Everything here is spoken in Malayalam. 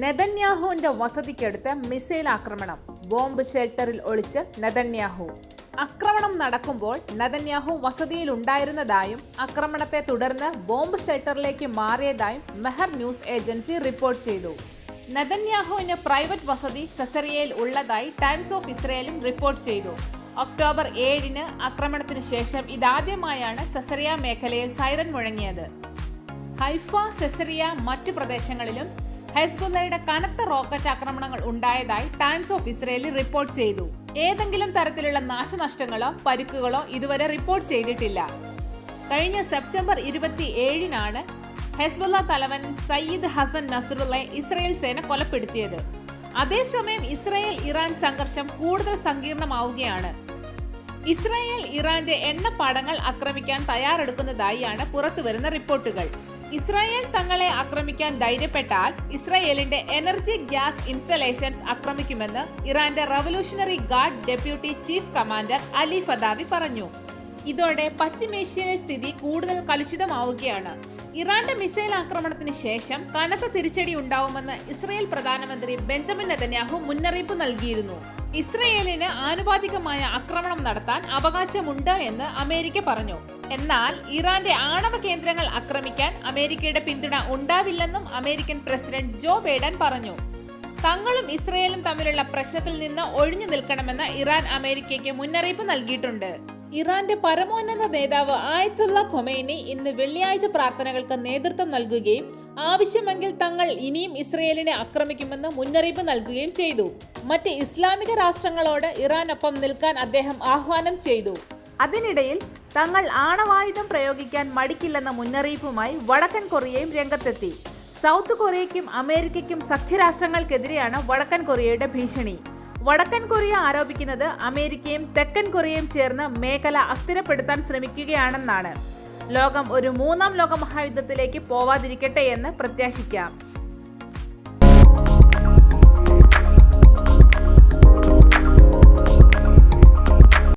നെതന്യാഹുവിന്റെ വസതിക്കടുത്ത് മിസൈൽ ആക്രമണം ബോംബ് ഷെൽട്ടറിൽ ഒളിച്ച് നെതന്യാഹു. ആക്രമണം നടക്കുമ്പോൾ നെതന്യാഹു വസതിയിൽ ഉണ്ടായിരുന്നതായും ആക്രമണത്തെ തുടർന്ന് ബോംബ് ഷെൽട്ടറിലേക്ക് മാറിയതായും മെഹർ ന്യൂസ് ഏജൻസി റിപ്പോർട്ട് ചെയ്തു. നെതന്യാഹുവിന് പ്രൈവറ്റ് വസതി സെസറിയയിൽ ഉള്ളതായി ടൈംസ് ഓഫ് ഇസ്രയേലും റിപ്പോർട്ട് ചെയ്തു. ഒക്ടോബർ ഏഴിന് ആക്രമണത്തിന് ശേഷം ഇതാദ്യമായാണ് സെസറിയ മേഖലയിൽ സൈറൻ മുഴങ്ങിയത്. ഹൈഫ സെസറിയ മറ്റു പ്രദേശങ്ങളിലും ഹെസ്ബുല്ലയുടെ കനത്ത റോക്കറ്റ് ആക്രമണങ്ങൾ ഉണ്ടായതായി ടൈംസ് ഓഫ് ഇസ്രയേലി റിപ്പോർട്ട് ചെയ്തു. ഏതെങ്കിലും തരത്തിലുള്ള നാശനഷ്ടങ്ങളോ പരുക്കുകളോ ഇതുവരെ റിപ്പോർട്ട് ചെയ്തിട്ടില്ല. കഴിഞ്ഞ സെപ്റ്റംബർ ഇരുപത്തി ഏഴിനാണ് ഹെസ്ബുല്ല തലവൻ സയ്യിദ് ഹസൻ നസറുള്ള ഇസ്രയേൽ സേന കൊലപ്പെടുത്തിയത്. അതേസമയം ഇസ്രയേൽ ഇറാൻ സംഘർഷം കൂടുതൽ സങ്കീർണമാവുകയാണ്. ഇസ്രായേൽ ഇറാന്റെ എണ്ണപ്പാടങ്ങൾ ആക്രമിക്കാൻ തയ്യാറെടുക്കുന്നതായാണ് പുറത്തുവരുന്ന റിപ്പോർട്ടുകൾ. ഇസ്രായേൽ തങ്ങളെ ആക്രമിക്കാൻ ധൈര്യപ്പെട്ടാൽ ഇസ്രായേലിന്റെ എനർജി ഗ്യാസ് ഇൻസ്റ്റലേഷൻസ് ആക്രമിക്കുമെന്ന് ഇറാന്റെ revolutionary guard deputy chief commander Ali Fadavi പറഞ്ഞു. ഇതോടെ പശ്ചിമേഷ്യയിലെ സ്ഥിതി കൂടുതൽ കലുഷിതമാവുകയാണ്. ഇറാന്റെ മിസൈൽ ആക്രമണത്തിന് ശേഷം കനത്ത തിരിച്ചടി ഉണ്ടാവുമെന്ന് ഇസ്രായേൽ പ്രധാനമന്ത്രി ബെഞ്ചമിൻ നെതന്യാഹു മുന്നറിയിപ്പ് നൽകിയിരുന്നു. ഇസ്രയേലിന് ആനുപാതികമായ ആക്രമണം നടത്താൻ അവകാശമുണ്ട് എന്ന് അമേരിക്ക പറഞ്ഞു. എന്നാൽ ഇറാന്റെ ആണവ കേന്ദ്രങ്ങൾ ആക്രമിക്കാൻ അമേരിക്കയുടെ പിന്തുണ ഉണ്ടാവില്ലെന്നും അമേരിക്കൻ പ്രസിഡന്റ് ജോ ബൈഡൻ പറഞ്ഞു. തങ്ങളും ഇസ്രയേലും തമ്മിലുള്ള പ്രശ്നത്തിൽ നിന്ന് ഒഴിഞ്ഞു നിൽക്കണമെന്ന് ഇറാൻ അമേരിക്കയ്ക്ക് മുന്നറിയിപ്പ് നൽകിയിട്ടുണ്ട്. ഇറാന്റെ പരമോന്നത നേതാവ് ആയത്തുള്ള ഖൊമൈനി ഇന്ന് വെള്ളിയാഴ്ച പ്രാർത്ഥനകൾക്ക് നേതൃത്വം നൽകുകയും ആവശ്യമെങ്കിൽ തങ്ങൾ ഇനിയും ഇസ്രയേലിനെ ആക്രമിക്കുമെന്ന് മുന്നറിയിപ്പ് നൽകുകയും ചെയ്തു. മറ്റ് ഇസ്ലാമിക രാഷ്ട്രങ്ങളോട് ഇറാനൊപ്പം നിൽക്കാൻ അദ്ദേഹം ആഹ്വാനം ചെയ്തു. അതിനിടയിൽ തങ്ങൾ ആണവായുധം പ്രയോഗിക്കാൻ മടിക്കില്ലെന്ന മുന്നറിയിപ്പുമായി വടക്കൻ കൊറിയയും രംഗത്തെത്തി. സൗത്ത് കൊറിയയ്ക്കും അമേരിക്കയ്ക്കും സഖ്യരാഷ്ട്രങ്ങൾക്കെതിരെയാണ് വടക്കൻ കൊറിയയുടെ ഭീഷണി. വടക്കൻ കൊറിയ ആരോപിക്കുന്നത് അമേരിക്കയും തെക്കൻ കൊറിയയും ചേർന്ന് മേഖല അസ്ഥിരപ്പെടുത്താൻ ശ്രമിക്കുകയാണെന്നാണ്. ലോകം ഒരു മൂന്നാം ലോക മഹായുദ്ധത്തിലേക്ക് പോവാതിരിക്കട്ടെ എന്ന് പ്രത്യാശിക്കാം.